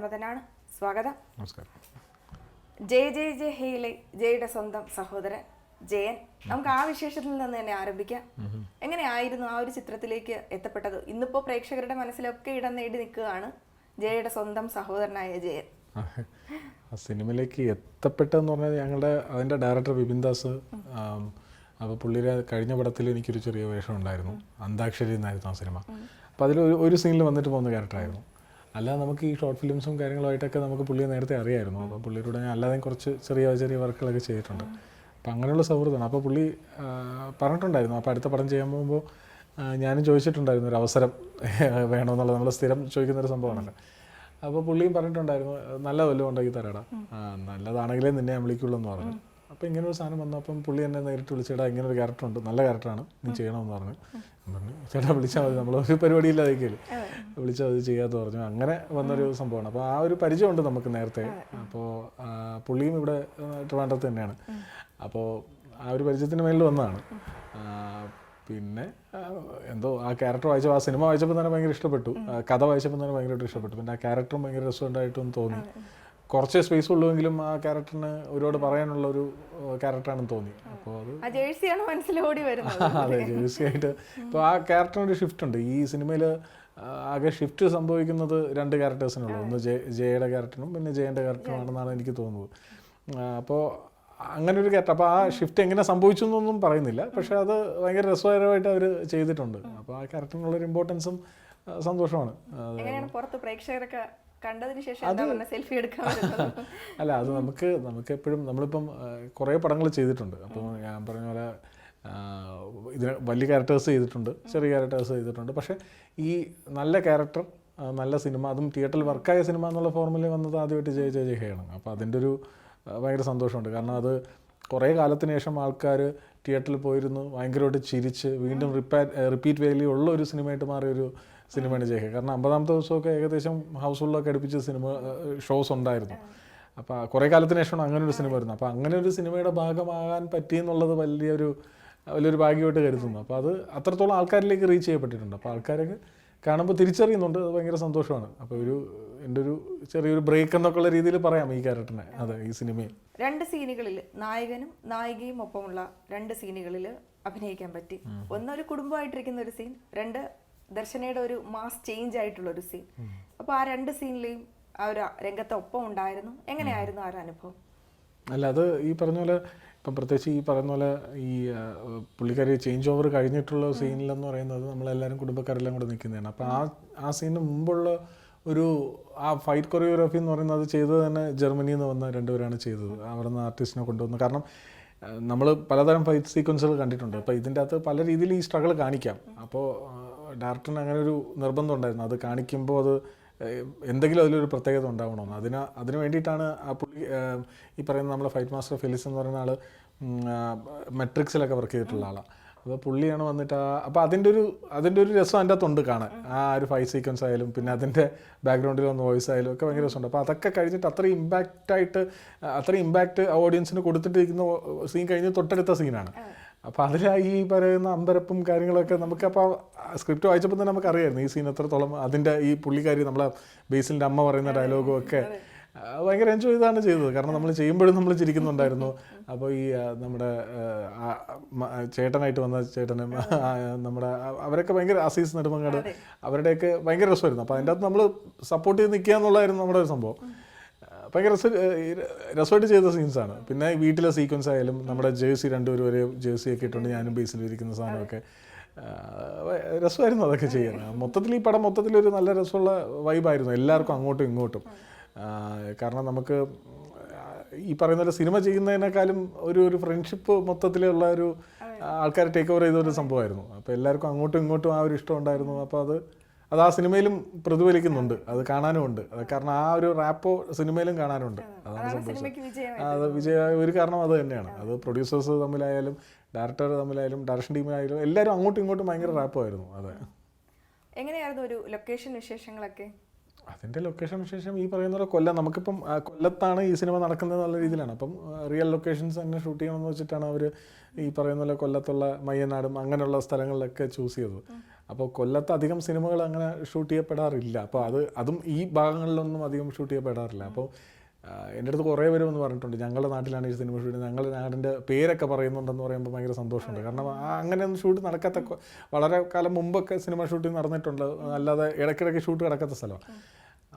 ആനന്ദ് സ്വാഗതം. നമസ്കാരം. ജയ ജയ ജയ ഹെയിലെ ജയുടെ സ്വന്തം സഹോദരൻ ജയൻ. നമുക്ക് ആ വിശേഷത്തിൽ നിന്ന് തന്നെ ആരംഭിക്കാം. എങ്ങനെയായിരുന്നു ആ ഒരു ചിത്രത്തിലേക്ക് എത്തപ്പെട്ടത്? ഇന്നിപ്പോ പ്രേക്ഷകരുടെ മനസ്സിലൊക്കെ ഇടം നേടി നിൽക്കുകയാണ് ജയയുടെ സ്വന്തം സഹോദരനായ ജയൻ. ആ സിനിമയിലേക്ക് എത്തപ്പെട്ടെന്ന് പറഞ്ഞാൽ ഞങ്ങളുടെ അതിന്റെ ഡയറക്ടർ വിപിൻ ദാസ്. അപ്പോൾ പുള്ളിയുടെ കഴിഞ്ഞ പടത്തിൽ എനിക്കൊരു ചെറിയ വേഷം ഉണ്ടായിരുന്നു. അന്താക്ഷരി എന്നായിരുന്നു ആ സിനിമ. അപ്പോൾ അതിൽ ഒരു സീനിൽ വന്നിട്ട് പോകുന്ന ക്യാരക്ടറായിരുന്നു അല്ലാതെ നമുക്ക് ഈ ഷോർട്ട് ഫിലിംസും കാര്യങ്ങളുമായിട്ടൊക്കെ നമുക്ക് പുള്ളിയെ നേരത്തെ അറിയായിരുന്നു. അപ്പോൾ പുള്ളിയുടെ ഞാൻ അല്ലാതെ കുറച്ച് ചെറിയ ചെറിയ വർക്കുകളൊക്കെ ചെയ്തിട്ടുണ്ട്. അപ്പോൾ അങ്ങനെയുള്ള സൗഹൃദമാണ് അപ്പോൾ പുള്ളി പറഞ്ഞിട്ടുണ്ടായിരുന്നു. അപ്പോൾ അടുത്ത പടം ചെയ്യാൻ പോകുമ്പോൾ ഞാനും ചോദിച്ചിട്ടുണ്ടായിരുന്നു ഒരു അവസരം വേണമെന്നുള്ളത്. നമ്മൾ സ്ഥിരം ചോദിക്കുന്ന ഒരു സംഭവമാണല്ലോ. അപ്പോൾ പുള്ളിയും പറഞ്ഞിട്ടുണ്ടായിരുന്നു നല്ല വല്ലതും ഉണ്ടാക്കി തരാടാ. നല്ലതാണെങ്കിലേ നിന്നെ ഞാൻ വിളിക്കുള്ളൂ എന്ന് പറഞ്ഞു. അപ്പോൾ ഇങ്ങനെ ഒരു സാധനം വന്നപ്പം പുള്ളി എന്നെ നേരിട്ട് വിളിച്ചിടാ ഇങ്ങനെ ഒരു ക്യാരക്ടർ ഉണ്ട്. നല്ല ക്യാരക്ടറാണ് നീ ചെയ്യണമെന്ന് പറഞ്ഞു. പറഞ്ഞു. ചേട്ടാ വിളിച്ചാൽ മതി നമ്മൾ ഒരു പരിപാടിയില്ലാതെ വിളിച്ചാൽ മതി ചെയ്യാമെന്ന് പറഞ്ഞു. അങ്ങനെ വന്നൊരു സംഭവമാണ്. അപ്പോൾ ആ ഒരു പരിചയമുണ്ട് നമുക്ക് നേരത്തെ. അപ്പോൾ പുള്ളിയും ഇവിടെ ട്രിവാൻഡ്രത്ത് തന്നെയാണ്. അപ്പോൾ ആ ഒരു പരിചയത്തിന് മേലിൽ വന്നതാണ്. പിന്നെ എന്തോ ആ ക്യാരക്ടർ വായിച്ചപ്പോൾ ആ സിനിമ വായിച്ചപ്പോൾ തന്നെ ഭയങ്കര ഇഷ്ടപ്പെട്ടു. കഥ വായിച്ചപ്പോൾ തന്നെ ഭയങ്കരമായിട്ട് ഇഷ്ടപ്പെട്ടു. പിന്നെ ആ ക്യാരക്ടറും ഭയങ്കര രസമുണ്ടായിട്ടും തോന്നി. കുറച്ച് സ്പേസ് ഉള്ളുവെങ്കിലും ആ ക്യാരക്ടറിന് ഒരുപാട് പറയാനുള്ള ഒരു ക്യാരക്ടറാണെന്ന് തോന്നി. അപ്പോൾ അത് ജേഴ്സിയാണ് മനസ്സിലോടി വരുന്നത്. അതെ ജേഴ്സി ആയിട്ട് ഇപ്പോൾ ആ ക്യാരക്ടറിനൊരു ഷിഫ്റ്റ് ഉണ്ട്. ഈ സിനിമയിൽ ആകെ ഷിഫ്റ്റ് സംഭവിക്കുന്നത് രണ്ട് ക്യാരക്ടേഴ്സിനുള്ളൂ ഒന്ന് ജെ ജയയുടെ ക്യാരക്ടറും പിന്നെ ജയന്റെ ക്യാരക്ടറുമാണെന്നാണ് എനിക്ക് തോന്നുന്നത്. അപ്പോൾ അങ്ങനെ ഒരു ക്യാരക്ടർ അപ്പോൾ ആ ഷിഫ്റ്റ് എങ്ങനെ സംഭവിച്ചു എന്നൊന്നും പറയുന്നില്ല. പക്ഷേ അത് ഭയങ്കര രസകരമായിട്ട് അവർ ചെയ്തിട്ടുണ്ട്. അപ്പോൾ ആ ക്യാരക്ടറിനുള്ളൊരു ഇമ്പോർട്ടൻസും സന്തോഷമാണ്. പുറത്ത് പ്രേക്ഷകരൊക്കെ കണ്ടതിന് ശേഷം സെൽഫി എടുക്കാൻ അല്ല അത് നമുക്ക് നമുക്ക് എപ്പോഴും നമ്മളിപ്പം കുറേ പടങ്ങൾ ചെയ്തിട്ടുണ്ട്. അപ്പം ഞാൻ പറഞ്ഞ പോലെ ഇതിന് വലിയ ക്യാരക്ടേഴ്സ് ചെയ്തിട്ടുണ്ട് ചെറിയ ക്യാരക്ടേഴ്സ് ചെയ്തിട്ടുണ്ട്. പക്ഷേ ഈ നല്ല ക്യാരക്ടർ നല്ല സിനിമ അതും തിയേറ്ററിൽ വർക്കായ സിനിമ എന്നുള്ള ഫോർമുല വന്നത് ആദ്യമായിട്ട് ജയ ജയ ജയയാണ് അപ്പോൾ അതിന്റെ ഒരു ഭയങ്കര സന്തോഷമുണ്ട്. കാരണം അത് കുറേ കാലത്തിന് ശേഷം ആൾക്കാർ തിയേറ്ററിൽ പോയിരുന്നു ഭയങ്കരമായിട്ട് ചിരിച്ച് വീണ്ടും റിപ്പാ റിപ്പീറ്റ് വേലി ഉള്ള ഒരു സിനിമയായിട്ട് മാറിയ ഒരു സിനിമയാണ് ജയഹ കാരണം അമ്പതാമത്തെ ദിവസമൊക്കെ ഏകദേശം ഹൗസ്ഫുള്ളൊക്കെ അടുപ്പിച്ച് സിനിമ ഷോസ് ഉണ്ടായിരുന്നു. അപ്പോൾ കുറേ കാലത്തിന് ശേഷമാണ് അങ്ങനെ ഒരു സിനിമ വരുന്നത്. അപ്പോൾ അങ്ങനെ ഒരു സിനിമയുടെ ഭാഗമാകാൻ പറ്റിയെന്നുള്ളത് വലിയൊരു വലിയൊരു ഭാഗ്യമായിട്ട് കരുതുന്നു. അപ്പോൾ അത് അത്രത്തോളം ആൾക്കാരിലേക്ക് റീച്ച് ചെയ്യപ്പെട്ടിട്ടുണ്ട്. അപ്പോൾ ആൾക്കാരൊക്കെ കാണുമ്പോൾ തിരിച്ചറിയുന്നുണ്ട്. അത് ഭയങ്കര സന്തോഷമാണ്. അപ്പോൾ ഒരു എന്റെ ഒരു ചെറിയൊരു ബ്രേക്ക് എന്നൊക്കെ ഉള്ള രീതിയിൽ പറയാം ഈ ക്യാരക്ടറിനെ അതെ ഈ സിനിമയിൽ. രണ്ട് സീനുകളിൽ നായകനും നായികയും ഒപ്പമുള്ള രണ്ട് സീനുകളിൽ അഭിനയിക്കാൻ പറ്റി. ഒന്നൊരു കുടുംബമായിട്ടിരിക്കുന്ന ഒരു സീൻ രണ്ട് ദർശനയുടെ ഒരു മാസ് ചേഞ്ച് ആയിട്ടുള്ള ഒരു സീൻ അപ്പോൾ ആ രണ്ട് സീനിലെയും ആ ഒരു രംഗത്തെ ഒപ്പം ഉണ്ടായിരുന്നു. എങ്ങനെയായിരുന്നു ആ ഒരു അനുഭവം? അല്ല അത് ഈ പറഞ്ഞ പോലെ ഇപ്പം പ്രത്യേകിച്ച് ഈ പറയുന്ന പോലെ ഈ പുള്ളിക്കാരി ചേഞ്ച് ഓവർ കഴിഞ്ഞിട്ടുള്ള സീനിലെന്ന് പറയുന്നത് നമ്മളെല്ലാവരും കുടുംബക്കാരെല്ലാം കൂടെ നിൽക്കുന്നതാണ്. അപ്പോൾ ആ ആ സീനിന് മുമ്പുള്ള ഒരു ആ ഫൈറ്റ് കൊറിയോഗ്രാഫി എന്ന് പറയുന്നത് ചെയ്തത് തന്നെ ജർമ്മനിയിൽ നിന്ന് വന്ന രണ്ടുപേരാണ് ചെയ്തത്. അവിടെ നിന്ന് ആർട്ടിസ്റ്റിനെ കൊണ്ടുവന്നു. കാരണം നമ്മൾ പലതരം ഫൈറ്റ് സീക്വൻസുകൾ കണ്ടിട്ടുണ്ട്. അപ്പോൾ ഇതിന്റെ അകത്ത് പല രീതിയിൽ ഈ സ്ട്രഗിൾ കാണിക്കാം. അപ്പോൾ ഡയറക്ടറിന് അങ്ങനെ ഒരു നിർബന്ധം ഉണ്ടായിരുന്നു. അത് കാണിക്കുമ്പോൾ അത് എന്തെങ്കിലും അതിലൊരു പ്രത്യേകത ഉണ്ടാവണമെന്ന് അതിന് അതിന് വേണ്ടിയിട്ടാണ് ആ പുള്ളി ഈ പറയുന്ന നമ്മുടെ ഫൈറ്റ് മാസ്റ്റർ ഫിലിസ് എന്ന് പറയുന്ന ആൾ മെട്രിക്സിലൊക്കെ വർക്ക് ചെയ്തിട്ടുള്ള ആളാണ് അപ്പോൾ പുള്ളിയാണ് വന്നിട്ട് ആ അപ്പോൾ അതിന്റെ ഒരു അതിന്റെ ഒരു രസം അതിന്റെ അകത്തുണ്ട് കാണാൻ. ആ ഒരു ഫൈറ്റ് സീക്വൻസ് ആയാലും പിന്നെ അതിന്റെ ബാക്ക്ഗ്രൗണ്ടിൽ വന്ന വോയിസ് ആയാലും ഒക്കെ ഭയങ്കര രസമുണ്ട്. അപ്പോൾ അതൊക്കെ കഴിഞ്ഞിട്ട് അത്രയും ഇമ്പാക്റ്റായിട്ട് അത്രയും ഇമ്പാക്റ്റ് ഓഡിയൻസിന് കൊടുത്തിട്ടിരിക്കുന്ന സീൻ കഴിഞ്ഞ് തൊട്ടടുത്ത സീനാണ്. അപ്പോൾ അതിൽ ഈ പറയുന്ന അമ്പരപ്പും കാര്യങ്ങളൊക്കെ നമുക്ക് നമുക്കപ്പോൾ സ്ക്രിപ്റ്റ് വായിച്ചപ്പോൾ തന്നെ നമുക്കറിയായിരുന്നു ഈ സീൻ എത്രത്തോളം അതിന്റെ ഈ പുള്ളിക്കാരി നമ്മളെ ബേസിലിന്റെ അമ്മ പറയുന്ന ഡയലോഗും ഒക്കെ ഭയങ്കര എൻജോയ് ചെയ്താണ് ചെയ്തത്. കാരണം നമ്മൾ ചെയ്യുമ്പോഴും നമ്മൾ ചിരിക്കുന്നുണ്ടായിരുന്നു. അപ്പോൾ ഈ നമ്മുടെ ചേട്ടനായിട്ട് വന്ന ചേട്ടനും നമ്മുടെ അവരൊക്കെ ഭയങ്കര അസീസ് നെടുമങ്ങാട് അവരുടെയൊക്കെ ഭയങ്കര രസമായിരുന്നു. അപ്പോൾ അതിന്റെ അകത്ത് നമ്മൾ സപ്പോർട്ട് ചെയ്ത് നിൽക്കുക എന്നുള്ളതായിരുന്നു നമ്മുടെ ഒരു സംഭവം. ഭയങ്കര രസ രസമായിട്ട് ചെയ്ത സീൻസാണ് പിന്നെ വീട്ടിലെ സീക്വൻസ് ആയാലും നമ്മുടെ ജേഴ്സി രണ്ടുപേരും ഒരേ ജേഴ്സി ഒക്കെ ഇട്ടുകൊണ്ട് ഞാനും ബേസിൽ ഇരിക്കുന്ന സാധനമൊക്കെ രസമായിരുന്നു അതൊക്കെ ചെയ്യാൻ. മൊത്തത്തിൽ ഈ പടം മൊത്തത്തിൽ ഒരു നല്ല രസമുള്ള വൈബായിരുന്നു എല്ലാവർക്കും അങ്ങോട്ടും ഇങ്ങോട്ടും. കാരണം നമുക്ക് ഈ പറയുന്ന ഒരു സിനിമ ചെയ്യുന്നതിനേക്കാളും ഒരു ഒരു ഫ്രണ്ട്ഷിപ്പ് മൊത്തത്തിലുള്ള ഒരു ആൾക്കാർ ടേക്ക് ഓവർ ചെയ്ത ഒരു സംഭവമായിരുന്നു. അപ്പോൾ എല്ലാവർക്കും അങ്ങോട്ടും ഇങ്ങോട്ടും ആ ഒരു ഇഷ്ടം ഉണ്ടായിരുന്നു. അപ്പോൾ അത് അത് ആ സിനിമയിലും പ്രതിഫലിക്കുന്നുണ്ട്. അത് കാണാനും ഉണ്ട്. അത് കാരണം ആ ഒരു റാപ്പോ സിനിമയിലും കാണാനുണ്ട്. അതാണ് സംഭവിച്ചത് വിജയം അത് വിജയ ഒരു കാരണം അത് തന്നെയാണ്. അത് പ്രൊഡ്യൂസേഴ്സ് തമ്മിലായാലും ഡയറക്ടർ തമ്മിലായാലും ഡയറക്ഷൻ ടീമിലായാലും എല്ലാവരും അങ്ങോട്ടും ഇങ്ങോട്ടും ഭയങ്കര റാപ്പായിരുന്നു. അതെ. എങ്ങനെയായിരുന്നു ഒരു ലൊക്കേഷൻ വിശേഷങ്ങളൊക്കെ? അതിന്റെ ലൊക്കേഷൻ വിശേഷം ഈ പറയുന്ന പോലെ കൊല്ലം. നമുക്കിപ്പം കൊല്ലത്താണ് ഈ സിനിമ നടക്കുന്നത് എന്നുള്ള രീതിയിലാണ്. അപ്പം റിയൽ ലൊക്കേഷൻസ് തന്നെ ഷൂട്ട് ചെയ്യണമെന്ന് വെച്ചിട്ടാണ് അവർ ഈ പറയുന്ന പോലെ കൊല്ലത്തുള്ള മയ്യനാടും അങ്ങനെയുള്ള സ്ഥലങ്ങളിലൊക്കെ ചൂസ് ചെയ്തത്. അപ്പോൾ കൊല്ലത്ത് അധികം സിനിമകൾ അങ്ങനെ ഷൂട്ട് ചെയ്യപ്പെടാറില്ല. അപ്പോൾ അത് അതും ഈ ഭാഗങ്ങളിലൊന്നും അധികം ഷൂട്ട് ചെയ്യപ്പെടാറില്ല. അപ്പോൾ എന്റെ അടുത്ത് കുറേ പേര് എന്ന് പറഞ്ഞിട്ടുണ്ട്. ഞങ്ങളുടെ നാട്ടിലാണ് ഈ സിനിമ ഷൂട്ട് ഞങ്ങളുടെ പേരൊക്കെ പറയുന്നുണ്ടെന്ന് പറയുമ്പോൾ ഭയങ്കര സന്തോഷമുണ്ട്. കാരണം അങ്ങനെയൊന്നും ഷൂട്ട് നടക്കാത്ത വളരെ കാലം മുമ്പൊക്കെ സിനിമ ഷൂട്ടിംഗ് നടന്നിട്ടുണ്ട്. അല്ലാതെ ഇടയ്ക്കിടയ്ക്ക് ഷൂട്ട് കിടക്കാത്ത സ്ഥലമാണ്.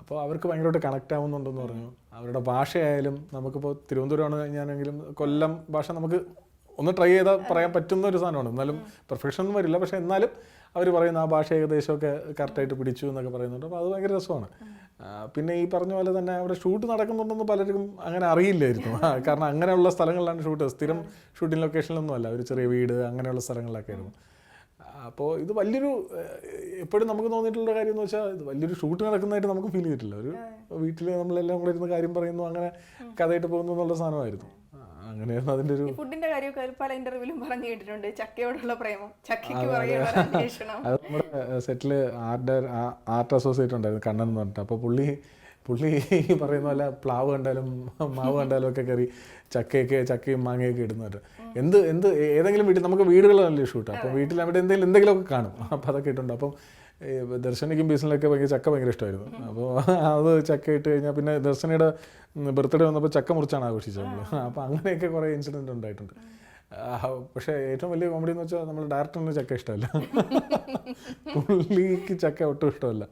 അപ്പോൾ അവർക്ക് ഭയങ്കരമായിട്ട് കണക്റ്റ് ആവുന്നുണ്ടെന്ന് പറഞ്ഞു. അവരുടെ ഭാഷയായാലും നമുക്കിപ്പോൾ തിരുവനന്തപുരമാണ് ഞാനെങ്കിലും കൊല്ലം ഭാഷ നമുക്ക് ഒന്ന് ട്രൈ ചെയ്താൽ പറയാൻ പറ്റുന്ന ഒരു സാധനമാണ്. എന്നാലും പെർഫെക്ഷൻ ഒന്നും വരില്ല പക്ഷേ എന്നാലും അവർ പറയുന്ന ആ ഭാഷ ഏകദേശമൊക്കെ കറക്റ്റായിട്ട് പിടിച്ചു എന്നൊക്കെ പറയുന്നുണ്ട്. അപ്പോൾ അത് ഭയങ്കര രസമാണ്. പിന്നെ ഈ പറഞ്ഞ പോലെ തന്നെ അവിടെ ഷൂട്ട് നടക്കുന്നുണ്ടെന്ന് പലർക്കും അങ്ങനെ അറിയില്ലായിരുന്നു. കാരണം അങ്ങനെയുള്ള സ്ഥലങ്ങളിലാണ് ഷൂട്ട് സ്ഥിരം ഷൂട്ടിംഗ് ലൊക്കേഷനിലൊന്നും അല്ല. ഒരു ചെറിയ വീട് അങ്ങനെയുള്ള സ്ഥലങ്ങളിലൊക്കെ ആയിരുന്നു. അപ്പോൾ ഇത് വലിയൊരു എപ്പോഴും നമുക്ക് തോന്നിയിട്ടുള്ള കാര്യം എന്ന് വെച്ചാൽ ഇത് വലിയൊരു ഷൂട്ട് നടക്കുന്നതായിട്ട് നമുക്ക് ഫീൽ ചെയ്തിട്ടില്ല. ഒരു വീട്ടിൽ നമ്മളെല്ലാം കൂടെ ഇരുന്ന് കാര്യം പറയുന്നു അങ്ങനെ കഥയായിട്ട് പോകുന്നു എന്നുള്ള സാധനമായിരുന്നു. അങ്ങനെയായിരുന്നു അതിന്റെ ഒരു ഫുഡിന്റെ കാര്യമൊക്കെ പല ഇന്റർവ്യൂലും പറഞ്ഞു കേട്ടിട്ടുണ്ട്. ചക്കയോടുള്ള പ്രേമം. ചക്കയ്ക്ക് അത് നമ്മുടെ സെറ്റിൽ ആർട്ട് ആർട്ട് അസോസിയേറ്റ് ഉണ്ടായിരുന്നു കണ്ണൻ എന്ന് പറഞ്ഞിട്ട്. അപ്പോൾ പുള്ളി പുള്ളി പറയുന്ന പോലെ പ്ലാവ് കണ്ടാലും മാവ് കണ്ടാലും ഒക്കെ കയറി ചക്കയൊക്കെ ചക്കയും മാങ്ങയൊക്കെ ഇടുന്നുണ്ട് എന്ത് എന്ത് ഏതെങ്കിലും വീട്ടിൽ നമുക്ക് വീടുകളല്ലേ ഷൂട്ട് അപ്പോൾ വീട്ടിൽ അവിടെ എന്തെങ്കിലും എന്തെങ്കിലുമൊക്കെ കാണും. അപ്പോൾ അതൊക്കെ ഇട്ടുണ്ട്. അപ്പം ദർശനയ്ക്കും ബീസിനൊക്കെ ഭയങ്കര ചക്ക ഭയങ്കര ഇഷ്ടമായിരുന്നു. അപ്പോൾ അത് ചക്ക ഇട്ട് കഴിഞ്ഞാൽ പിന്നെ ദർശനയുടെ ബർത്ത്ഡേ വന്നപ്പോൾ ചക്ക മുറിച്ചാണ് ആഘോഷിച്ചത് നമ്മൾ അപ്പോൾ അങ്ങനെയൊക്കെ കുറേ ഇൻസിഡന്റ് ഉണ്ടായിട്ടുണ്ട്. പക്ഷേ ഏറ്റവും വലിയ കോമഡി എന്ന് വെച്ചാൽ നമ്മൾ ഡയറക്ടറിന് ചക്ക ഇഷ്ടമല്ല. പുള്ളിക്ക് ചക്ക ഒട്ടും ഇഷ്ടമല്ല.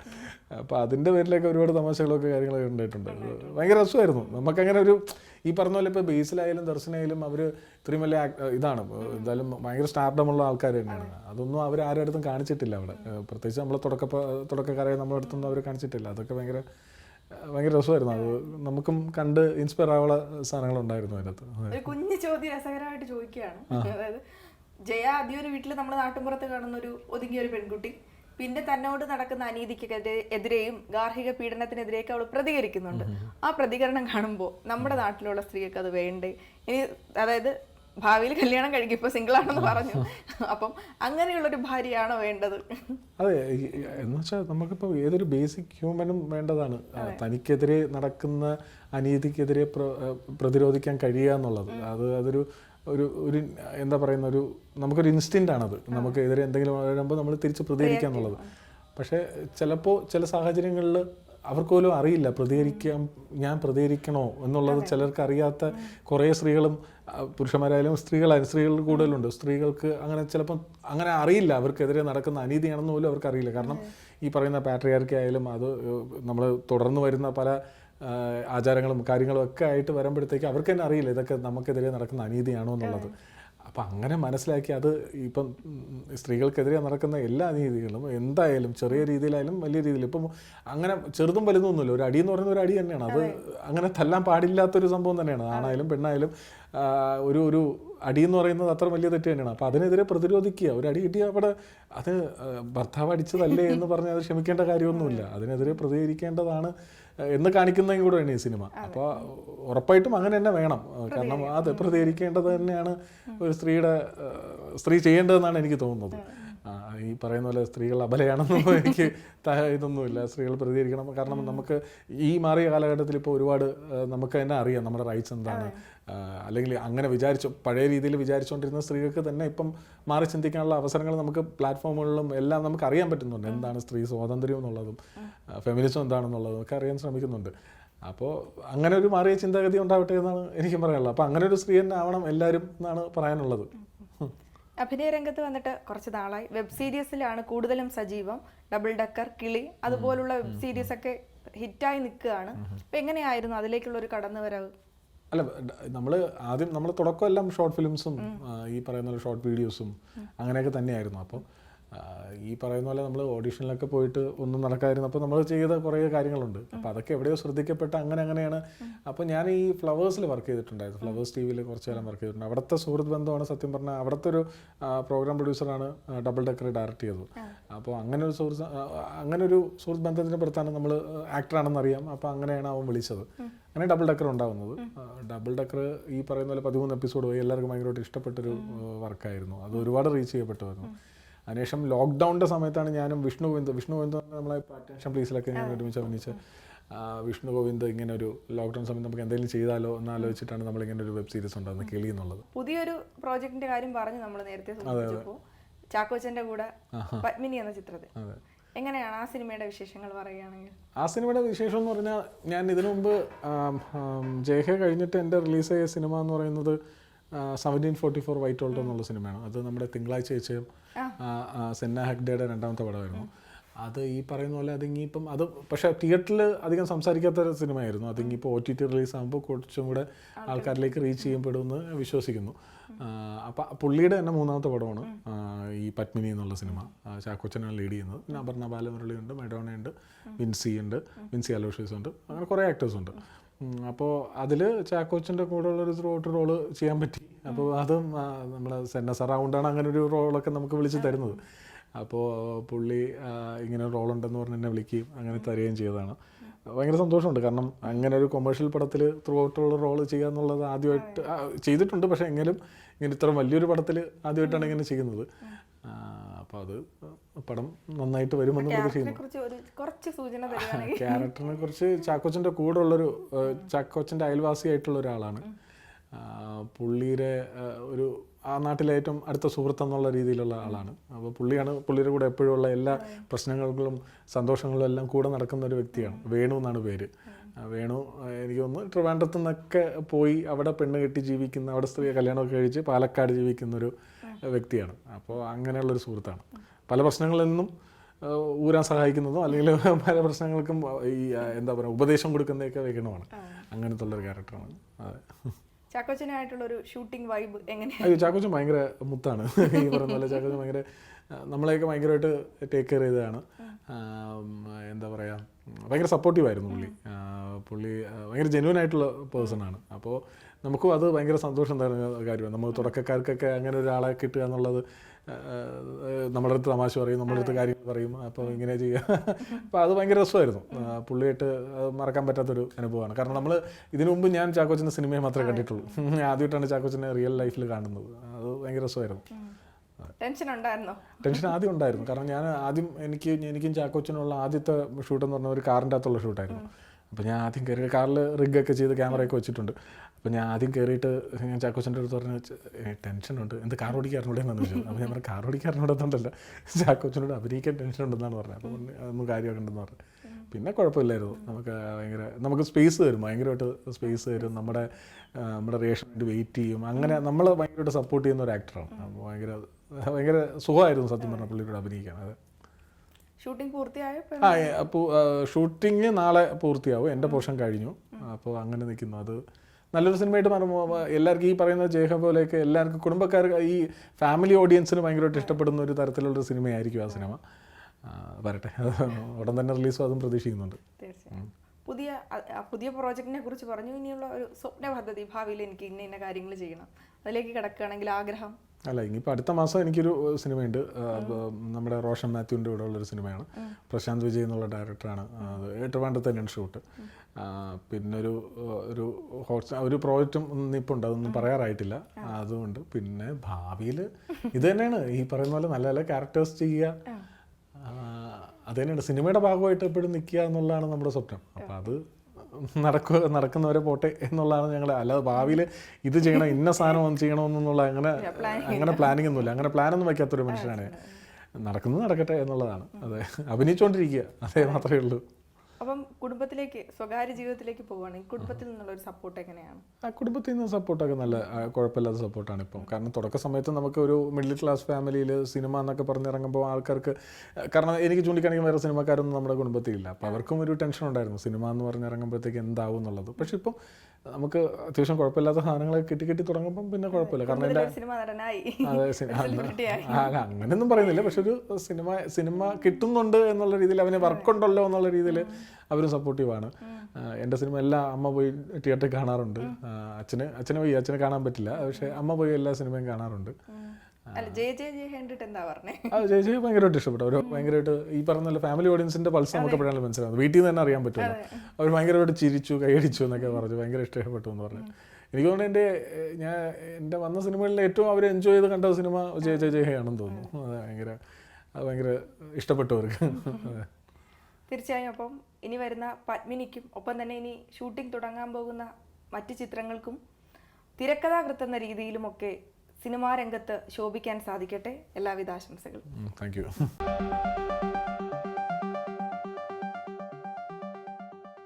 അപ്പോൾ അതിന്റെ പേരിലൊക്കെ ഒരുപാട് തമാശകളൊക്കെ കാര്യങ്ങളൊക്കെ ഉണ്ടായിട്ടുണ്ട്. ഭയങ്കര രസമായിരുന്നു. നമുക്കങ്ങനെ ഒരു ഈ പറഞ്ഞ പോലെ ഇപ്പോൾ ബേസിലായാലും ദർശനമായാലും അവർ ഇത്രയും വലിയ ഇതാണ്. എന്തായാലും ഭയങ്കര സ്റ്റാർഡമുള്ള ആൾക്കാർ തന്നെയാണ്. അതൊന്നും അവർ ആരുടെ അടുത്തും കാണിച്ചിട്ടില്ല അവിടെ. പ്രത്യേകിച്ച് നമ്മൾ തുടക്ക തുടക്കക്കാരെ നമ്മുടെ അടുത്തൊന്നും അവർ കാണിച്ചിട്ടില്ല. അതൊക്കെ ഭയങ്കര ഭയങ്കര രസമായിരുന്നു അത്. നമുക്കും കണ്ട് ഇൻസ്പയർ ആവുള്ള സാധനങ്ങൾ ഉണ്ടായിരുന്നു അതിനകത്ത്. ഒരു കുഞ്ഞു ചോദ്യം രസകരമായിട്ട് ചോദിക്കുകയാണ്. അതായത് ജയ ആദ്യം ഒരു വീട്ടിൽ നമ്മൾ നാട്ടിൻപുറത്ത് കാണുന്ന ഒരു ഒതുങ്ങിയ ഒരു പെൺകുട്ടി പിന്നെ തന്നോട് നടക്കുന്ന അനീതിക്കെതിരെ എതിരെയും ഗാർഹിക പീഡനത്തിനെതിരെയൊക്കെ അവൾ പ്രതികരിക്കുന്നുണ്ട്. ആ പ്രതികരണം കാണുമ്പോൾ നമ്മുടെ നാട്ടിലുള്ള സ്ത്രീകൾക്ക് അത് വേണ്ടേ? ഇനി അതായത് ഭാവിയിൽ കല്യാണം കഴിക്കും ഇപ്പൊ സിംഗിൾ ആണെന്ന് പറഞ്ഞു. അപ്പം അങ്ങനെയുള്ളൊരു ഭാര്യയാണോ വേണ്ടത്? അതെ എന്ന് വെച്ചാൽ നമുക്കിപ്പോൾ ഏതൊരു ബേസിക് ഹ്യൂമനും വേണ്ടതാണ്. തനിക്കെതിരെ നടക്കുന്ന അനീതിക്കെതിരെ പ്രതിരോധിക്കാൻ കഴിയുക എന്നുള്ളത്. അത് അതൊരു ഒരു ഒരു എന്താ പറയുന്ന ഒരു നമുക്കൊരു ഇൻസ്റ്റിന്റ് ആണത്. നമുക്ക് എതിരെ എന്തെങ്കിലും വരുമ്പോൾ നമ്മൾ തിരിച്ച് പ്രതികരിക്കുക എന്നുള്ളത്. പക്ഷേ ചിലപ്പോൾ ചില സാഹചര്യങ്ങളിൽ അവർക്ക് പോലും അറിയില്ല പ്രതികരിക്കാൻ ഞാൻ പ്രതികരിക്കണോ എന്നുള്ളത് ചിലർക്ക് അറിയാത്ത കുറേ സ്ത്രീകളും പുരുഷന്മാരായാലും സ്ത്രീകളായാലും സ്ത്രീകൾ കൂടുതലുണ്ട് സ്ത്രീകൾക്ക് അങ്ങനെ ചിലപ്പം അങ്ങനെ അറിയില്ല അവർക്കെതിരെ നടക്കുന്ന അനീതിയാണെന്ന് പോലും അവർക്ക് അറിയില്ല കാരണം ഈ പറയുന്ന പാട്രിയാർക്കി ആയാലും അത് നമ്മൾ തുടർന്ന് വരുന്ന പല ആചാരങ്ങളും കാര്യങ്ങളും ഒക്കെ ആയിട്ട് വരുമ്പോഴത്തേക്ക് അവർക്ക് തന്നെ അറിയില്ല ഇതൊക്കെ നമുക്കെതിരെ നടക്കുന്ന അനീതിയാണോ എന്നുള്ളത്. അപ്പം അങ്ങനെ മനസ്സിലാക്കി അത് ഇപ്പം സ്ത്രീകൾക്കെതിരെ നടക്കുന്ന എല്ലാ അനീതികളും എന്തായാലും ചെറിയ രീതിയിലായാലും വലിയ രീതിയിൽ ഇപ്പം അങ്ങനെ ചെറുതും വലുതൊന്നുമില്ല ഒരു അടി എന്ന് പറയുന്ന ഒരു അടി തന്നെയാണ്. അത് അങ്ങനെ തല്ലാൻ പാടില്ലാത്തൊരു സംഭവം തന്നെയാണ്. ആണായാലും പെണ്ണായാലും ഒരു ഒരു അടി എന്ന് പറയുന്നത് അത്ര വലിയ തെറ്റ് തന്നെയാണ്. അപ്പം അതിനെതിരെ പ്രതിരോധിക്കുക. ഒരു അടി കിട്ടിയ അവിടെ അത് ഭർത്താവ് അടിച്ചതല്ലേ എന്ന് പറഞ്ഞ് അത് ക്ഷമിക്കേണ്ട കാര്യമൊന്നുമില്ല. അതിനെതിരെ പ്രതികരിക്കേണ്ടതാണ് എന്ന് കാണിക്കുന്നതും കൂടെയാണ് ഈ സിനിമ. അപ്പോൾ ഉറപ്പായിട്ടും അങ്ങനെ തന്നെ വേണം. കാരണം അത് പ്രതികരിക്കേണ്ടത് തന്നെയാണ് ഒരു സ്ത്രീയുടെ സ്ത്രീ ചെയ്യേണ്ടതെന്നാണ് എനിക്ക് തോന്നുന്നത്. ഈ പറയുന്ന പോലെ സ്ത്രീകൾ അബലയാണെന്നൊന്നും എനിക്ക് ഇതൊന്നുമില്ല. സ്ത്രീകൾ പ്രതികരിക്കണം. കാരണം നമുക്ക് ഈ മാറിയ കാലഘട്ടത്തിൽ ഇപ്പോൾ ഒരുപാട് നമുക്ക് തന്നെ അറിയാം നമ്മുടെ റൈറ്റ്സ് എന്താണ്. അല്ലെങ്കിൽ അങ്ങനെ വിചാരിച്ചു പഴയ രീതിയിൽ വിചാരിച്ചുകൊണ്ടിരുന്ന സ്ത്രീകൾക്ക് തന്നെ ഇപ്പം മാറി ചിന്തിക്കാനുള്ള അവസരങ്ങൾ നമുക്ക് പ്ലാറ്റ്ഫോമുകളിലും എല്ലാം നമുക്ക് അറിയാൻ പറ്റുന്നുണ്ട്. എന്താണ് സ്ത്രീ സ്വാതന്ത്ര്യം എന്നുള്ളതും ഫെമിനിസം എന്താണെന്നുള്ളതും ഒക്കെ അറിയാൻ ശ്രമിക്കുന്നുണ്ട്. അപ്പോൾ അങ്ങനെ ഒരു മാറിയ ചിന്താഗതി ഉണ്ടാവട്ടെ എന്നാണ് എനിക്കും പറയാനുള്ളത്. അപ്പോൾ അങ്ങനെ ഒരു സ്ത്രീ തന്നെ ആവണം എല്ലാവരും എന്നാണ് പറയാനുള്ളത്. അഭിനയ രംഗത്ത് വന്നിട്ട് കുറച്ച് നാളായി. വെബ് സീരീസിലാണ് കൂടുതലും സജീവം. ഡബിൾ ഡക്കർ കിളി അതുപോലുള്ള വെബ് സീരീസ് ഒക്കെ ഹിറ്റായി നിൽക്കുകയാണ്. അപ്പം എങ്ങനെയായിരുന്നു അതിലേക്കുള്ള ഒരു കടന്നുവരവ്? അല്ല നമ്മൾ ആദ്യം നമ്മൾ തുടക്കം എല്ലാം ഷോർട്ട് ഫിലിംസും ഈ പറയുന്ന ഷോർട്ട് വീഡിയോസും അങ്ങനെയൊക്കെ തന്നെയായിരുന്നു. അപ്പോൾ ഈ പറയുന്ന പോലെ നമ്മൾ ഓഡീഷനിലൊക്കെ പോയിട്ട് ഒന്നും നടക്കാതിരുന്നപ്പോൾ നമ്മൾ ചെയ്ത കുറേ കാര്യങ്ങളുണ്ട്. അപ്പോൾ അതൊക്കെ എവിടെയോ ശ്രദ്ധിക്കപ്പെട്ട അങ്ങനെ അങ്ങനെയാണ്. അപ്പോൾ ഞാൻ ഈ ഫ്ലവേഴ്സിൽ വർക്ക് ചെയ്തിട്ടുണ്ടായിരുന്നു. ഫ്ലവേഴ്സ് ടി വിയിൽ കുറച്ച് കാലം വർക്ക് ചെയ്തിട്ടുണ്ട്. അവിടുത്തെ സുഹൃത്ത് ബന്ധമാണ് സത്യം പറഞ്ഞാൽ അവിടുത്തെ ഒരു പ്രോഗ്രാം പ്രൊഡ്യൂസറാണ് ഡബിൾ ഡെക്കർ ഡയറക്റ്റ് ചെയ്തത്. അപ്പോൾ അങ്ങനെ ഒരു സുഹൃത്ത് അങ്ങനെ ഒരു സുഹൃത്ത് ബന്ധത്തിന്റെ പുറത്താണ് നമ്മൾ ആക്ടറാണെന്ന് അറിയാം അപ്പോൾ അങ്ങനെയാണ് അവൻ വിളിച്ചത്. അങ്ങനെ ഡബിൾ ഡെക്കർ ഉണ്ടാവുന്നത്. ഡബിൾ ഡെക്കർ ഈ പറയുന്ന പോലെ പതിമൂന്ന് എപ്പിസോഡ് പോയി എല്ലാവർക്കും ഭയങ്കരമായിട്ട് ഇഷ്ടപ്പെട്ടൊരു വർക്കായിരുന്നു അത് ഒരുപാട് റീച്ച് ചെയ്യപ്പെട്ടുമായിരുന്നു അതിനുശേഷം ലോക്ക്ഡൗണിന്റെ സമയത്താണ് ഞാനും വിഷ്ണു ഗോവിന്ദ് വിഷ്ണു ഗോവിന്ദ് നമ്മളെ അറ്റൻഷൻ പ്ലീസിലൊക്കെ ഞാൻ ഒരുമിച്ച് അഭിനയിച്ച് വിഷ്ണു ഗോവിന്ദ് ഇങ്ങനെ ഒരു ലോക്ക്ഡൗൺ സമയത്ത് നമുക്ക് എന്തെങ്കിലും ചെയ്താലോ എന്ന് ആലോചിച്ചിട്ടാണ് നമ്മൾ ഇങ്ങനെ ഒരു വെബ് സീരീസ് ഉണ്ടാകുന്നത് കിളി എന്നുള്ളത്. പുതിയൊരു പ്രോജക്റ്റിന്റെ കാര്യം പറഞ്ഞു നമ്മൾ നേരത്തെ ചാക്കോച്ചന്റെ കൂടെ പത്മിനി എന്ന ചിത്രത്തിൽ. എങ്ങനെയാണ് ആ സിനിമയുടെ വിശേഷങ്ങൾ പറയുകയാണെങ്കിൽ? ആ സിനിമയുടെ വിശേഷം എന്ന് പറഞ്ഞാൽ ഞാൻ ഇതിനു മുമ്പ് ജയഹ കഴിഞ്ഞിട്ട് എന്റെ റിലീസ് റിലീസായ സിനിമ എന്ന് പറയുന്നത് seventeen forty four white Alto എന്നുള്ള സിനിമയാണ്. അത് നമ്മുടെ തിങ്കളാഴ്ച ചേച്ചയും സെന്ന ഹെഗ്ഡയുടെ രണ്ടാമത്തെ പടമായിരുന്നു. അത് ഈ പറയുന്ന പോലെ അതിങ്ങിപ്പം അത് പക്ഷേ തിയേറ്ററിൽ അധികം സംസാരിക്കാത്ത ഒരു സിനിമയായിരുന്നു. അതിങ്ങിപ്പോൾ ഒ ടി ടി റിലീസ് ആകുമ്പോൾ കുറച്ചും കൂടെ ആൾക്കാരിലേക്ക് റീച്ച് ചെയ്യപ്പെടുമെന്ന് വിശ്വസിക്കുന്നു. അപ്പം പുള്ളിയുടെ തന്നെ മൂന്നാമത്തെ പടമാണ് ഈ പത്മിനി എന്നുള്ള സിനിമ. ചാക്കോച്ചനാണ് ലീഡ് ചെയ്യുന്നത്. പിന്നെ അപർണ ബാലമുരളിയുണ്ട് മെഡോണയുണ്ട് വിൻസിയുണ്ട് ഉണ്ട് വിൻസി ഉണ്ട് വിൻസി അലോഷ്യസ് ഉണ്ട് അങ്ങനെ കുറേ ആക്ടേഴ്സ് ഉണ്ട്. അപ്പോൾ അതിൽ ചാക്കോച്ചിന്റെ കൂടെയുള്ള ഒരു ത്രൂ റോൾ ചെയ്യാൻ പറ്റി. അപ്പോൾ അതും നമ്മൾ സെന്ന സറൗണ്ടാണ് അങ്ങനെ ഒരു റോളൊക്കെ നമുക്ക് വിളിച്ച് തരുന്നത്. അപ്പോൾ പുള്ളി ഇങ്ങനെ റോളുണ്ടെന്ന് പറഞ്ഞ് എന്നെ വിളിക്കുകയും അങ്ങനെ തരികയും ചെയ്തതാണ്. ഭയങ്കര സന്തോഷമുണ്ട്. കാരണം അങ്ങനെ ഒരു കൊമേഴ്ഷ്യൽ പടത്തിൽ ത്രൂ ഔട്ടുള്ള റോൾ ചെയ്യുക എന്നുള്ളത് ആദ്യമായിട്ട് ചെയ്തിട്ടുണ്ട്. പക്ഷേ എങ്കിലും ഇങ്ങനെ ഇത്ര വലിയൊരു പടത്തിൽ ആദ്യമായിട്ടാണ് ഇങ്ങനെ ചെയ്യുന്നത്. അപ്പോൾ അത് പടം നന്നായിട്ട് വരുമെന്ന് പ്രതീക്ഷിക്കുന്നു. ക്യാരക്ടറിനെ കുറിച്ച് ചാക്കോച്ചന്റെ കൂടെ ഉള്ളൊരു ചാക്കോച്ചന്റെ അയൽവാസിയായിട്ടുള്ള ഒരാളാണ്. പുള്ളിയുടെ ഒരു ആ നാട്ടിലെ ഏറ്റവും അടുത്ത സുഹൃത്ത് എന്നുള്ള രീതിയിലുള്ള ആളാണ്. അപ്പോൾ പുള്ളിയാണ് പുള്ളിയുടെ കൂടെ എപ്പോഴും ഉള്ള എല്ലാ പ്രശ്നങ്ങൾക്കും സന്തോഷങ്ങളും എല്ലാം കൂടെ നടക്കുന്ന ഒരു വ്യക്തിയാണ്. വേണു എന്നാണ് പേര്. വേണു എനിക്ക് തോന്നുന്നു ട്രിവാൻഡ്രത്തു നിന്നൊക്കെ പോയി അവിടെ പെണ്ണ് കെട്ടി ജീവിക്കുന്ന അവിടെ സ്ത്രീ കല്യാണമൊക്കെ കഴിച്ച് പാലക്കാട് ജീവിക്കുന്ന ഒരു വ്യക്തിയാണ്. അപ്പോൾ അങ്ങനെയുള്ളൊരു സുഹൃത്താണ്. പല പ്രശ്നങ്ങളിൽ നിന്നും ഊരാൻ സഹായിക്കുന്നതും അല്ലെങ്കിൽ പല പ്രശ്നങ്ങൾക്കും ഈ എന്താ പറയുക ഉപദേശം കൊടുക്കുന്നതൊക്കെ വേഗണമാണ് അങ്ങനത്തെ ഉള്ളൊരു ക്യാരക്ടറാണ്. അതെ. ചാക്കോച്ചനായിട്ടുള്ള ഒരു ഷൂട്ടിംഗ് വൈബ് എങ്ങനെയാണ് ചാക്കോച്ചൻ ഭയങ്കര മുത്താണ്. ഈ പറയുന്ന പോലെ ചാക്കോച്ചൻ ഭയങ്കര നമ്മളെയൊക്കെ ഭയങ്കരമായിട്ട് ടേക്ക് കെയർ ചെയ്തതാണ്. എന്താ പറയുക ഭയങ്കര സപ്പോർട്ടീവായിരുന്നു പുള്ളി. പുള്ളി ആ, ഭയങ്കര ജെനുവൻ ആയിട്ടുള്ള പേഴ്സൺ ആണ്. അപ്പോൾ നമുക്കും അത് ഭയങ്കര സന്തോഷം തരുന്ന കാര്യമാണ്. നമ്മൾ തുടക്കക്കാർക്കൊക്കെ അങ്ങനെ ഒരാളെ കിട്ടുക എന്നുള്ളത് നമ്മുടെ അടുത്ത് തമാശ പറയും നമ്മുടെ അടുത്ത് കാര്യങ്ങൾ പറയും. അപ്പോൾ ഇങ്ങനെ ചെയ്യുക. അപ്പോൾ അത് ഭയങ്കര രസമായിരുന്നു. പുള്ളിയായിട്ട് മറക്കാൻ പറ്റാത്തൊരു അനുഭവമാണ്. കാരണം നമ്മൾ ഇതിനു മുമ്പ് ഞാൻ ചാക്കോച്ചന്റെ സിനിമയെ മാത്രമേ കണ്ടിട്ടുള്ളൂ. ആദ്യമായിട്ടാണ് ചാക്കോച്ചനെ റിയൽ ലൈഫിൽ കാണുന്നത്. അത് ഭയങ്കര രസമായിരുന്നു. ടെൻഷൻ ഉണ്ടായിരുന്നോ? ടെൻഷൻ ആദ്യം ഉണ്ടായിരുന്നു. കാരണം ഞാൻ ആദ്യം എനിക്ക് എനിക്കും ചാക്കോച്ചനുള്ള ആദ്യത്തെ ഷൂട്ട് എന്ന് പറഞ്ഞ ഒരു കാറിന്റെ അകത്തുള്ള ഷൂട്ടായിരുന്നു അപ്പോൾ ഞാൻ ആദ്യം കയറി കാറിൽ റിഗൊക്കെ ചെയ്ത് ക്യാമറയൊക്കെ വെച്ചിട്ടുണ്ട്. അപ്പോൾ ഞാൻ ആദ്യം കയറിയിട്ട് ഞാൻ ചാക്കോച്ചന്റെ അടുത്ത് പറഞ്ഞു ടെൻഷൻ ഉണ്ട് എന്ത് കാർ ഓടിക്കാറിനോടെ എന്ന് ചോദിച്ചത് അപ്പോൾ ഞാൻ പറഞ്ഞു കാർ ഓടിക്കാറിനോടൊന്നുണ്ടല്ല ചാക്കോച്ചനോട് അഭിനയിക്കാൻ ടെൻഷൻ ഉണ്ടെന്നാണ് പറഞ്ഞത് അപ്പോൾ അതൊന്നും കാര്യമൊക്കെ ഉണ്ടെന്ന് പറഞ്ഞു. പിന്നെ കുഴപ്പമില്ലായിരുന്നു. നമുക്ക് ഭയങ്കര നമുക്ക് സ്പേസ് തരും ഭയങ്കരമായിട്ട് സ്പേസ് തരും. നമ്മുടെ നമ്മുടെ റേഷൻ വേണ്ടി വെയിറ്റ് ചെയ്യും. അങ്ങനെ നമ്മൾ ഭയങ്കരമായിട്ട് സപ്പോർട്ട് ചെയ്യുന്ന ഒരു ആക്ടറാണ് അപ്പോൾ ഭയങ്കര ഭയങ്കര സുഖമായിരുന്നു സത്യം പറഞ്ഞ പുള്ളിയോട് അഭിനയിക്കാൻ. അതെ ഷൂട്ടിംഗ് പൂർത്തിയായോ ആ അപ്പോൾ ഷൂട്ടിങ് നാളെ പൂർത്തിയാവും. എന്റെ പോർഷൻ കഴിഞ്ഞു. അപ്പോൾ അങ്ങനെ നിൽക്കുന്നു. അത് നല്ലൊരു സിനിമയായിട്ട് മാറുമ്പോൾ എല്ലാവർക്കും ഈ പറയുന്ന ജയഹ പോലെയൊക്കെ എല്ലാവർക്കും കുടുംബക്കാർ ഈ ഫാമിലി ഓഡിയൻസിന് ഭയങ്കരമായിട്ട് ഇഷ്ടപ്പെടുന്ന ഒരു തരത്തിലുള്ള സിനിമയായിരിക്കും ആ സിനിമ. വരട്ടെ. ഉടൻ തന്നെ റിലീസും അതും പ്രതീക്ഷിക്കുന്നുണ്ട്. പുതിയ പുതിയ പ്രോജക്റ്റിനെ കുറിച്ച് പറഞ്ഞു. ഇനിയുള്ള ഒരു സ്വപ്ന പദ്ധതി ഭാവിയിൽ എനിക്ക് ഇന്ന ഇന്ന കാര്യങ്ങൾ ചെയ്യണം. അതിലേക്ക് കിടക്കുകയാണെങ്കിൽ ആഗ്രഹം? അല്ല ഇനിയിപ്പോൾ അടുത്ത മാസം എനിക്കൊരു സിനിമയുണ്ട്. നമ്മുടെ റോഷൻ മാത്യുവിന്റെ കൂടെ ഉള്ളൊരു സിനിമയാണ് പ്രശാന്ത് വിജയ് എന്നുള്ള ഡയറക്ടറാണ് അത് ഏറ്റുവാണ്ടത്ത് തന്നെയാണ് ഷൂട്ട്. പിന്നൊരു ഒരു ഹോട്ട് ഒരു പ്രോജക്റ്റും നിപ്പുണ്ട് അതൊന്നും പറയാറായിട്ടില്ല. അതുകൊണ്ട് പിന്നെ ഭാവിയിൽ ഇത് തന്നെയാണ്. ഈ പറയുന്ന പോലെ നല്ല നല്ല ക്യാരക്ടേഴ്സ് ചെയ്യുക. അത് തന്നെയാണ്. സിനിമയുടെ ഭാഗമായിട്ട് എപ്പോഴും നിൽക്കുക എന്നുള്ളതാണ് നമ്മുടെ സ്വപ്നം. അപ്പോൾ അത് നടക്കുക നടക്കുന്നവരെ പോട്ടെ എന്നുള്ളതാണ് ഞങ്ങൾ അല്ലാതെ ഭാവിയിൽ ഇത് ചെയ്യണം ഇന്ന സാധനം ഒന്ന് ചെയ്യണമെന്നുള്ള അങ്ങനെ അങ്ങനെ പ്ലാനിങ് ഒന്നുമില്ല. അങ്ങനെ പ്ലാനൊന്നും വയ്ക്കാത്തൊരു മനുഷ്യനാണ്. നടക്കുന്നത് നടക്കട്ടെ എന്നുള്ളതാണ്. അതെ. അഭിനയിച്ചുകൊണ്ടിരിക്കുക അതേ. മാത്രമേ ഉള്ളൂ. അപ്പം കുടുംബത്തിലേക്ക് സ്വകാര്യ ജീവിതത്തിലേക്ക് പോവുകയാണെങ്കിൽ കുടുംബത്തിൽ നിന്നുള്ള ഒരു സപ്പോർട്ട് എങ്ങനെയാണ്? ആ കുടുംബത്തിൽ നിന്ന് സപ്പോർട്ടൊക്കെ നല്ല കുഴപ്പമില്ലാത്ത സപ്പോർട്ടാണ് ഇപ്പം. കാരണം തുടക്ക സമയത്ത് നമുക്ക് ഒരു മിഡിൽ ക്ലാസ് ഫാമിലിയിൽ സിനിമ എന്നൊക്കെ പറഞ്ഞിറങ്ങുമ്പോൾ ആൾക്കാർക്ക് കാരണം എനിക്ക് ചൂണ്ടിക്കാണിക്കുന്ന വേറെ സിനിമക്കാരൊന്നും നമ്മുടെ കുടുംബത്തിലില്ല അപ്പോൾ അവർക്കും ഒരു ടെൻഷൻ ഉണ്ടായിരുന്നു. സിനിമ എന്ന് പറഞ്ഞിറങ്ങുമ്പോഴത്തേക്ക് എന്താവും എന്നുള്ളത് പക്ഷെ ഇപ്പം നമുക്ക് അത്യാവശ്യം കുഴപ്പമില്ലാത്ത സാധനങ്ങളൊക്കെ കിട്ടി കിട്ടി തുടങ്ങുമ്പം പിന്നെ കുഴപ്പമില്ല. കാരണം എന്റെ. അല്ല അങ്ങനെയൊന്നും പറയുന്നില്ല. പക്ഷെ ഒരു സിനിമ സിനിമ കിട്ടുന്നുണ്ട് എന്നുള്ള രീതിയിൽ അവന് വർക്കുണ്ടല്ലോ എന്നുള്ള രീതിയിൽ അവരും സപ്പോർട്ടീവാണ്. എന്റെ സിനിമ എല്ലാ അമ്മ പോയി തിയേറ്ററിൽ കാണാറുണ്ട്. അച്ഛന് അച്ഛന് പോയി അച്ഛനെ കാണാൻ പറ്റില്ല. പക്ഷേ അമ്മ പോയി എല്ലാ സിനിമയും കാണാറുണ്ട്. ജയ ജയ ഭയങ്കരമായിട്ട് ഇഷ്ടപ്പെട്ടു. അവർ ഭയങ്കരമായിട്ട് ഈ പറഞ്ഞ ഫാമിലി ഓഡിയൻസിന്റെ പൾസ് നമുക്ക് എപ്പോഴാണ് മനസ്സിലാവുന്നത്? വീട്ടിൽ നിന്ന് തന്നെ അറിയാൻ പറ്റുമല്ലോ. അവർ ഭയങ്കരമായിട്ട് ചിരിച്ചു കൈയടിച്ചു എന്നൊക്കെ പറഞ്ഞു. ഭയങ്കര ഇഷ്ടപ്പെട്ടു എന്ന് പറഞ്ഞു. എനിക്ക് തോന്നുന്നു എന്റെ ഞാൻ എന്റെ വന്ന സിനിമകളിൽ ഏറ്റവും അവർ എൻജോയ് ചെയ്ത് കണ്ട സിനിമ ജയ ജയ ജയ ഹേ ആണെന്ന് തോന്നുന്നു. അത് ഭയങ്കര അത് ഭയങ്കര ഇഷ്ടപ്പെട്ടവർക്ക്. അതെ. തീർച്ചയായും അപ്പം ഇനി വരുന്ന പത്മിനിക്കും ഒപ്പം തന്നെ ഇനി ഷൂട്ടിംഗ് തുടങ്ങാൻ പോകുന്ന മറ്റ് ചിത്രങ്ങൾക്കും തിരക്കഥാകൃത്ത് എന്ന രീതിയിലുമൊക്കെ സിനിമാ രംഗത്ത് ശോഭിക്കാൻ സാധിക്കട്ടെ. എല്ലാവിധ ആശംസകളും. Thank you